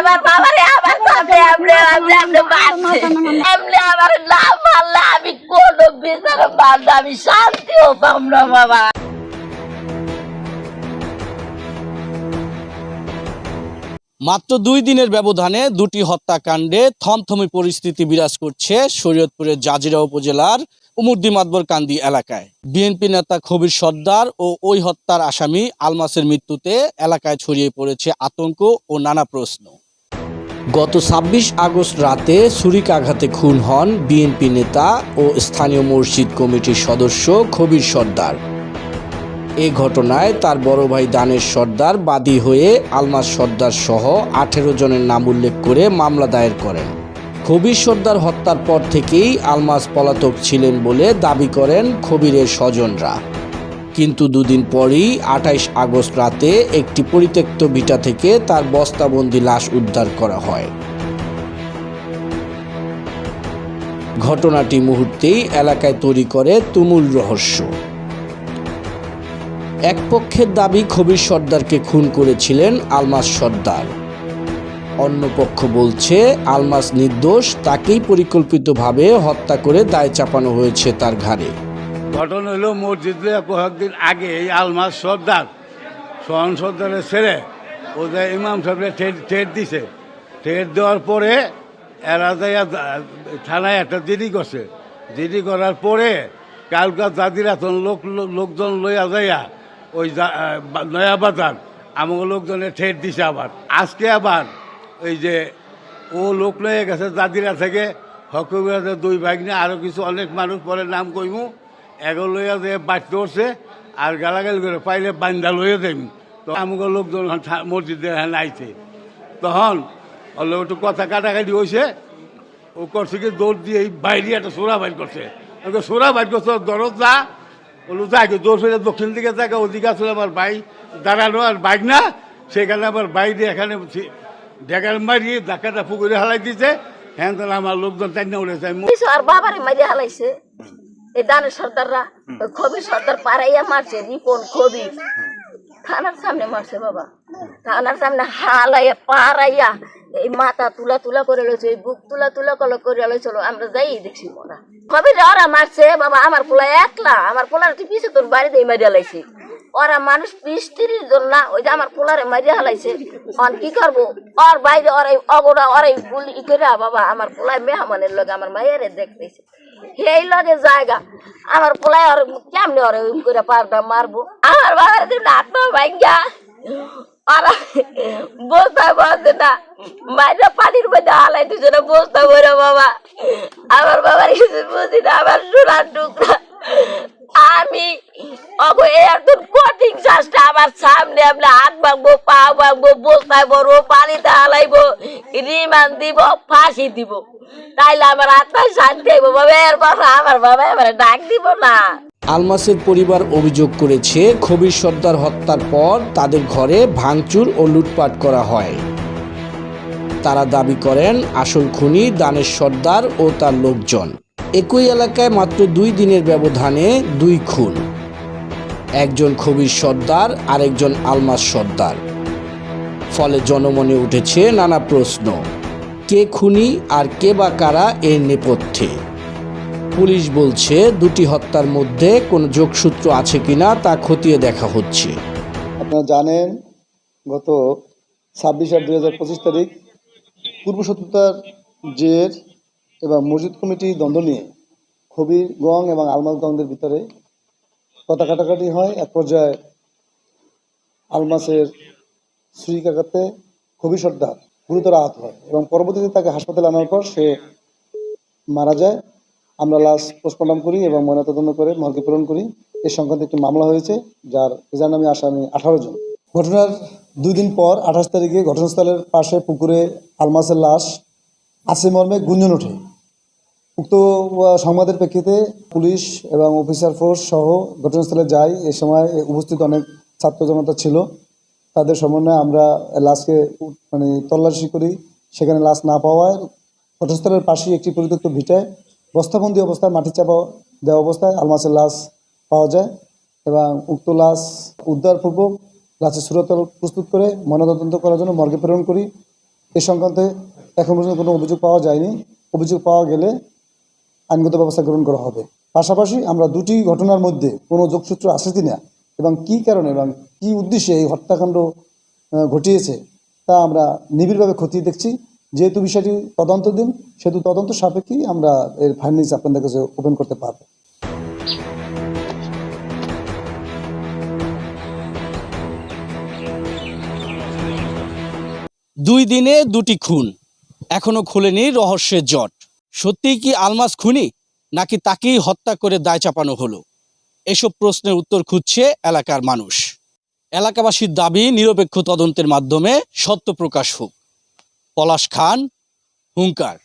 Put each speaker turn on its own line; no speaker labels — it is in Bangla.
আমার বাবারে আমার সাথে এমনি এমনি এমনি মারছে এমনি আমার না মারলে আমি কোনো বিচার না, আমি শান্তিও পাব না, বাবা।
মাত্র দুই দিনের ব্যবধানে দুটি হত্যাকাণ্ডে থমথমে পরিস্থিতি বিরাজ করছে শরীয়তপুরের জাজিরা উপজেলার উমুদ্দি মাতবর কান্দি এলাকায়। বিএনপি নেতা কবির সর্দার ও ওই হত্যার আসামি আলমাসের মৃত্যুতে এলাকায় ছড়িয়ে পড়েছে আতঙ্ক ও নানা প্রশ্ন। গত ছাব্বিশ আগস্ট রাতে ছুরিকাঘাতে খুন হন বিএনপি নেতা ও স্থানীয় মসজিদ কমিটির সদস্য কবির সর্দার। এ ঘটনায় তার বড় ভাই দানের সর্দার বাদী হয়ে আলমাস সর্দার সহ আঠেরো জনের নাম উল্লেখ করে মামলা দায়ের করেন। কবির সর্দার হত্যার পর থেকেই আলমাস পলাতক ছিলেন বলে দাবি করেন কবিরের স্বজনরা। কিন্তু দুদিন পরই, আঠাইশ আগস্ট রাতে একটি পরিত্যক্ত ভিটা থেকে তার বস্তাবন্দি লাশ উদ্ধার করা হয়। ঘটনাটি মুহূর্তেই এলাকায় তৈরি করে তুমুল রহস্য। এক পক্ষের দাবি কবির সর্দারকে খুন করেছিলেন আলমাস সর্দার। অন্য পক্ষ বলছে, আলমাস নির্দোষ, তাকেই পরিকল্পিতভাবে হত্যা করে দায় চাপানো হয়েছে তার ঘাড়ে।
ঘটনা হলো মসজিদে কয়েকদিন আগে এই আলমাস সর্দার, সোহান সর্দারের ছেড়ে ওদের ইমাম সাহেবের ঠেট ঠেট দিছে। ঠেট দেওয়ার পরে এরা যাইয়া থানায় একটা জিডি করছে। জিডি করার পরে কালকার দাদিরা তখন লোক, লোকজন লইয়া যাইয়া ওই নয়া বাজার আমাকে লোকজনের ঠেট দিছে আবার। আজকে আবার ওই যে ও লোক লয়ে গেছে দাদিরা থেকে হকুবিরাজের দুই ভাগ নিয়ে আরও কিছু অনেক মানুষ পরে নাম কইমু। এগো লইয়া যে বাড়তে উঠছে আর গালাগালি করে পাইলে বান্দা লইয়া দেন। তো আমাকে লোকজন মসজিদে হ্যাঁ আইছে। তখন ওর একটু কথা কাটাকাটি হয়েছে ও করছে কি দৌড় দিয়ে এই বাইরে একটা সোরা বাইর করছে। আমি কই, সোরা বাইর করছে দরদ যা। বলল যাই দৌড় ফেলে দক্ষিণ দিকে থাকে ওদিকে আসলে আমার বাই দাঁড়ানো আর বাইক না। সেখানে আবার বাইরে এখানে ডেকার মারিয়ে ধাক্কাটা পুকুরে হালাই দিছে হ্যাঁ তাহলে আমার লোকজন তাই না উঠেছে
আর বাবারে মারিয়া হালাইছে। এই দানের সর্দাররা ওই কবির সর্দার পাড়াইয়া মারছে রিপন কবি থানার সামনে মারছে বাবা। থানার সামনে হালাইয়া পাড়াইয়া এই মাথা তুলা তুলা করে লইছে এই বুক তুলা তুলা কল করে লইছিল আমরা যাই দেখছি মোরা। খবির ওরা মারছে বাবা আমার পোলা একলা আমার পোলার পিছে তোর বাড়িতে মারিয়া লাইছে। ওরা মানুষ বিশ তিরিশ জন না ওই যে আমার পোলারে মারিয়া হালাইছে। অন কি করব? ওর বাইরে ওরাই অগোড়া, ওরাই গুলি করে, বাবা, আমার পোলায় মেহমানের লগে আমার মায়েরে দেখতেছে। সেই লগে জায়গা। আমার পোলায় ওর কেমনে ওরে করে পারটা মারবো? আমার বাবার আত্ম ভাঙ্গা। ওরা বস্তা বসে না, মাইরা পানির মধ্যে হালাই দিছে না বস্তা বলে বাবা। আমার বাবার কিছু বুঝি না, আমার সোনার টুকরা। আমি অগো একদম কঠিন শ্বাসটা আমার সামনে আমরা হাত ভাঙবো, পা ভাঙবো বস্তায় বড় পানিতে হালাইবো রিমান দিব, ফাঁসি দিব। তাইলে আমার আত্মায় শান্তি হইব, বাবা, এরপর আমার বাবা এবার ডাক দিব না।
আলমাসের পরিবার অভিযোগ করেছে কবির সর্দার হত্যার পর তাদের ঘরে ভাঙচুর ও লুটপাট করা হয়। তারা দাবি করেন, আসল খুনি দানের সর্দার ও তার লোকজন। একই এলাকায় মাত্র দুই দিনের ব্যবধানে দুই খুন। একজন খবির সর্দার, আরেকজন আলমাস সর্দার। ফলে জনমনে উঠেছে নানা প্রশ্ন, কে খুনি আর কে বা কারা এর নেপথ্যে? পুলিশ বলছে, দুটি হত্যার মধ্যে কোনো যোগসূত্র আছে কিনা তা খতিয়ে দেখা হচ্ছে।
আপনারা জানেন, গত ছাব্বিশ আট দুই হাজার পঁচিশ তারিখ পূর্ব শত্রুতার জের এবং মসজিদ কমিটি দ্বন্দ্ব নিয়ে গং এবং আলমাসগঞ্জের ভিতরে কথা কাটাকাটি হয়। এক পর্যায়ে আলমাসের ছুরিকাঘাতে খবির সর্দার গুরুতর আহত হয় এবং পরবর্তীতে তাকে হাসপাতালে আনার পর সে মারা যায়। আমরা লাশ পোস্টমর্টম করি এবং ময়নাতদন্ত করে মর্গে প্রেরণ করি। এ সংক্রান্ত একটি মামলা হয়েছে, যার এজার নামে আসামি আঠারো জন। ঘটনার দুই দিন পর আঠাশ তারিখে ঘটনাস্থলের পাশে পুকুরে আলমাসের লাশ আছে মর্মে গুঞ্জন ওঠে। উক্ত সংবাদের প্রেক্ষিতে পুলিশ এবং অফিসার ফোর্স সহ ঘটনাস্থলে যাই। এ সময় উপস্থিত অনেক ছাত্র জনতা ছিল। তাদের সমন্বয়ে আমরা লাশকে মানে তল্লাশি করি। সেখানে লাশ না পাওয়ায় ঘটনাস্থলের পাশেই একটি পরিত্যক্ত ভিটায় বস্তাবন্দি অবস্থায় মাটি চাপা দেওয়া অবস্থায় আলমাসের লাশ পাওয়া যায় এবং উক্ত লাশ উদ্ধারপূর্বক লাশের সুরতল প্রস্তুত করে ময়নাতদন্ত করার জন্য মর্গে প্রেরণ করি। এ সংক্রান্তে এখন পর্যন্ত কোনো অভিযোগ পাওয়া যায়নি। অভিযোগ পাওয়া গেলে আইনগত ব্যবস্থা গ্রহণ করা হবে। পাশাপাশি আমরা দুটি ঘটনার মধ্যে কোনো যোগসূত্র আছে কিনা এবং কী কারণে এবং কী উদ্দেশ্যে এই হত্যাকাণ্ড ঘটিয়েছে, তা আমরা নিবিড়ভাবে খতিয়ে দেখছি। যেহেতু বিষয়টি তদন্ত দিন সেহেতু তদন্ত সাপেক্ষেই আমরা এর ফাইনালিস আপনাদের কাছে ওপেন করতে পারব।
দুই দিনে দুটি খুন। এখনও খোলেনি রহস্যের জট। সত্যিই কি আলমাস খুনি, নাকি তাকেই হত্যা করে দায় চাপানো হলো? এসব প্রশ্নের উত্তর খুঁজছে এলাকার মানুষ। এলাকাবাসীর দাবি, নিরপেক্ষ তদন্তের মাধ্যমে সত্য প্রকাশ হোক। পলাশ খান, হুঙ্কার।